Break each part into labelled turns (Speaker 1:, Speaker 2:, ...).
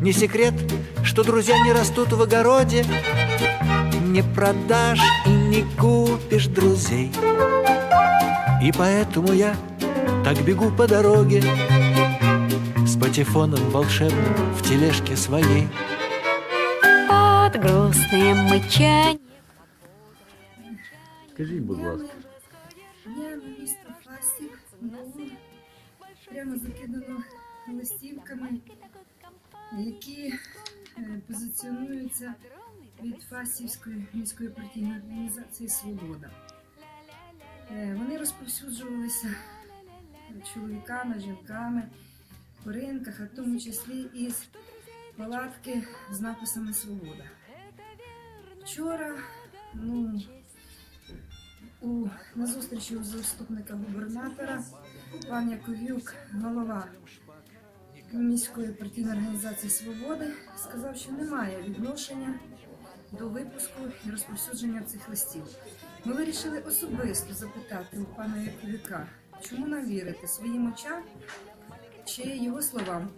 Speaker 1: Не секрет, что друзья не растут в огороде Не продашь и не купишь друзей И поэтому я так бегу по дороге С патефоном волшебным в тележке своей
Speaker 2: Под грустным мычанием
Speaker 3: Скажіть, будь ласка,
Speaker 4: Я на місто Фастів було прямо закидано листівками, які е, позиціонуються від Фастівської міської партійної організації Свобода. Е, Вони розповсюджувалися чоловіками, жінками по ринках, а в тому числі із палатки з написами Свобода. Вчора, ну, у, на зустрічі у заступника губернатора пан Яковюк, голова міської партійної організації Свободи, сказав, що немає відношення до випуску і розповсюдження цих листів. Ми вирішили особисто запитати у пана Яковіка, чому нам вірити своїм очам чи його словам.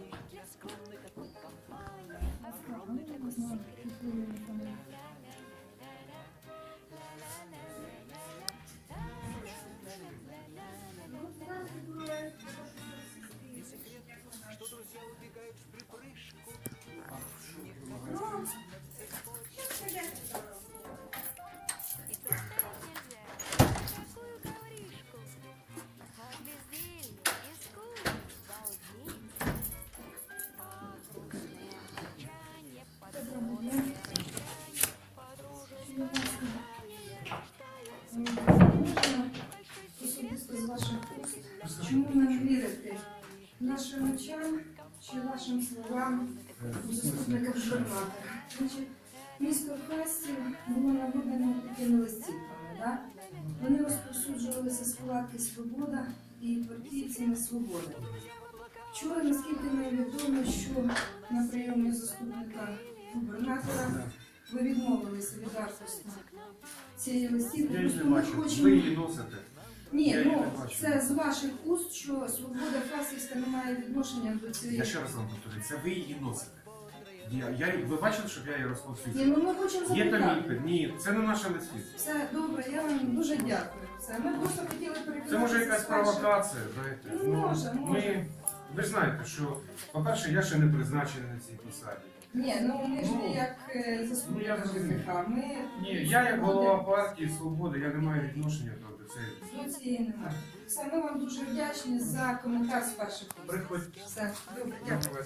Speaker 4: Чому нам вірити? Нашим очам чи вашим словам заступника губернатора? Значить, місто Фастів було наведено такими листівками. Да? Вони розповсюджувалися з палатки Свобода і партійцями Свободи. Вчора, наскільки мені відомо, що на прийомі заступника губернатора ви відмовилися від авторства цієї листівки. Ми хочемо-
Speaker 5: Ви її носите.
Speaker 4: Ні,
Speaker 5: Я її
Speaker 4: ну
Speaker 5: не бачу.
Speaker 4: це з ваших уст, що свобода Фасівська не має відношення до цієї.
Speaker 5: Я ще раз вам повторюю, це ви її носите. Я, я, ви бачили, щоб я її
Speaker 4: Ні,
Speaker 5: розповсюджував?
Speaker 4: ну ми хочемо
Speaker 5: Є там
Speaker 4: запитати.
Speaker 5: Ні, це не наша листівка.
Speaker 4: Все добре, я вам дуже дякую. Все. Ми просто хотіли переконатися.
Speaker 5: Це може якась
Speaker 4: спершу.
Speaker 5: провокація, знаєте.
Speaker 4: Ну, може, може.
Speaker 5: Ми, ви ж знаєте, що, по-перше, я ще не призначений на цій посаді.
Speaker 4: Ні, ну ми ж
Speaker 5: Ну,
Speaker 4: як е,
Speaker 5: ну,
Speaker 4: заступник
Speaker 5: я розумію.
Speaker 4: ЖКХ. Ми
Speaker 5: Ні, я як голова партії Свобода, я не маю відношення до
Speaker 4: Все, ми вам дуже вдячні за коментар з перших приходь.
Speaker 5: Приходьте.
Speaker 4: Все, добре, дякую.